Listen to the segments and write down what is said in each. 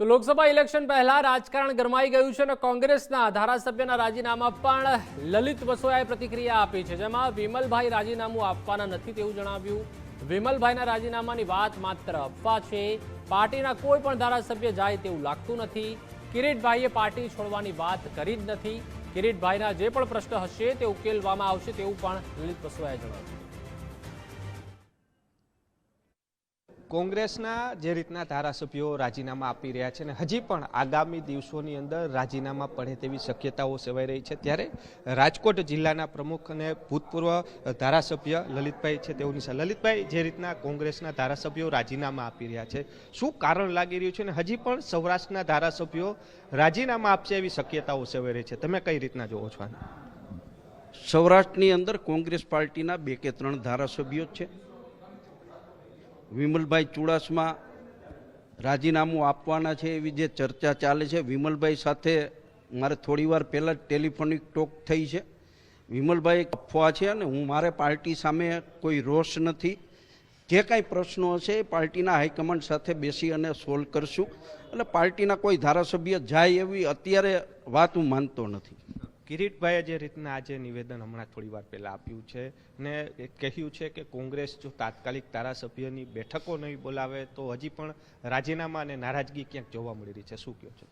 તો લોકસભા ઇલેક્શન પહેલા રાજકારણ ગરમાઈ ગયું છે અને કોંગ્રેસના ધારાસભ્યના રાજીનામા પણ લલિત વસોયાએ પ્રતિક્રિયા આપી છે. જેમાં વિમલભાઈ રાજીનામું આપવાના નથી તેવું જણાવ્યું. વિમલભાઈના રાજીનામાની વાત માત્ર અફવા છે. પાર્ટીના કોઈ પણ ધારાસભ્ય જાય તેવું લાગતું નથી. કિરીટભાઈએ પાર્ટી છોડવાની વાત કરી જ નથી. કિરીટભાઈના જે પણ પ્રશ્ન હશે તે ઉકેલવામાં આવશે તેવું પણ લલિત વસોયાએ જણાવ્યું. કોંગ્રેસના જે રીતના ધારાસભ્યો રાજીનામા આપી રહ્યા છે અને હજી પણ આગામી દિવસોની અંદર રાજીનામા પડે તેવી શક્યતાઓ સેવાઈ રહી છે, ત્યારે રાજકોટ જિલ્લાના પ્રમુખ અને ભૂતપૂર્વ ધારાસભ્ય લલિતભાઈ છે તેઓની લલિતભાઈ, જે રીતના કોંગ્રેસના ધારાસભ્યો રાજીનામા આપી રહ્યા છે, શું કારણ લાગી રહ્યું છે અને હજી પણ સૌરાષ્ટ્રના ધારાસભ્યો રાજીનામા આપશે એવી શક્યતાઓ સેવાઈ રહી છે? તમે કઈ રીતના જોવો છો સૌરાષ્ટ્રની અંદર કોંગ્રેસ પાર્ટીના બે કે ત્રણ ધારાસભ્યો છે. વિમલભાઈ ચુડાસમા રાજીનામું આપવાના છે એવી જે ચર્ચા ચાલે છે. વિમલભાઈ સાથે મારે થોડી વાર પહેલાં જ ટેલિફોનિક ટોક થઈ છે. વિમલભાઈ અફવા છે અને હું મારે પાર્ટી સામે કોઈ રોષ નથી. જે કાંઈ પ્રશ્નો હશે એ પાર્ટીના હાઈકમાન્ડ સાથે બેસી અને સોલ્વ કરશું. એટલે પાર્ટીના કોઈ ધારાસભ્ય જાય એવી અત્યારે વાત હું માનતો નથી. કિરીટભાઈએ જે રીતના આજે નિવેદન હમણાં થોડી વાર પહેલાં આપ્યું છે ને કહ્યું છે કે કોંગ્રેસ જો તાત્કાલિક ધારાસભ્યની બેઠકો નહીં બોલાવે, તો હજી પણ રાજીનામા અને નારાજગી ક્યાંક જોવા મળી રહી છે. શું કહો છો?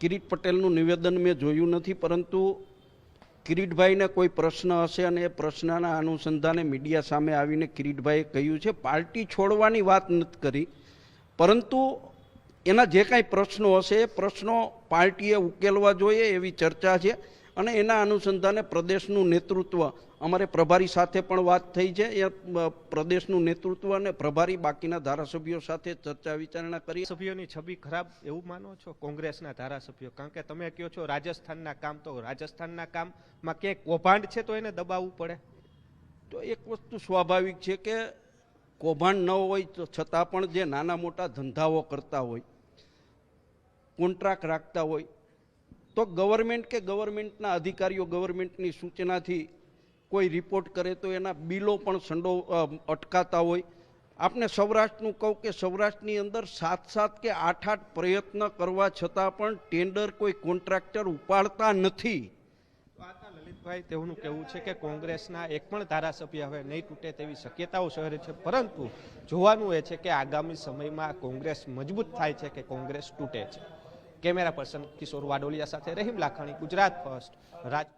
કિરીટ પટેલનું નિવેદન મેં જોયું નથી, પરંતુ કિરીટભાઈને કોઈ પ્રશ્ન હશે અને એ પ્રશ્નના અનુસંધાને મીડિયા સામે આવીને કિરીટભાઈએ કહ્યું છે, પાર્ટી છોડવાની વાત નથી કરી, પરંતુ એના જે કાંઈ પ્રશ્નો હશે એ પ્રશ્નો પાર્ટીએ ઉકેલવા જોઈએ એવી ચર્ચા છે અને એના અનુસંધાને પ્રદેશનું નેતૃત્વ અમારે પ્રભારી સાથે પણ વાત થઈ છે એ પ્રદેશનું નેતૃત્વ અને પ્રભારી બાકીના ધારાસભ્યો સાથે ચર્ચા વિચારણા કરી સભ્યોની છબી ખરાબ એવું માનો છો? કોંગ્રેસના ધારાસભ્યો કારણ કે તમે કહો છો રાજસ્થાનના કામ તો રાજસ્થાનના કામમાં ક્યાંક કૌભાંડ છે તો એને દબાવવું પડે? તો એક વસ્તુ સ્વાભાવિક છે કે કૌભાંડ ન હોય તો છતાં પણ જે નાના મોટા ધંધાઓ કરતા હોય કોન્ટ્રાક્ટ રાખતા હોય, તો ગવર્મેન્ટ કે ગવર્મેન્ટના અધિકારીઓ ગવર્મેન્ટની સૂચનાથી કોઈ રિપોર્ટ કરે તો એના બિલો પણ સંડો અટકાતા હોય. આપણે સૌરાષ્ટ્રનું કહું કે સૌરાષ્ટ્રની અંદર સાત સાત કે આઠ આઠ પ્રયત્ન કરવા છતાં પણ ટેન્ડર કોઈ કોન્ટ્રાક્ટર ઉપાડતા નથી. લલિતભાઈ, તેઓનું કહેવું છે કે કોંગ્રેસના એક પણ ધારાસભ્ય હવે નહીં તૂટે તેવી શક્યતાઓ શહેરે છે. પરંતુ જોવાનું એ છે કે આગામી સમયમાં કોંગ્રેસ મજબૂત થાય છે કે કોંગ્રેસ તૂટે છે. કેમેરા પર્સન કિશોર વાડોલિયા સાથે રહીમ લાખાણી ગુજરાત ફર્સ્ટ રાજ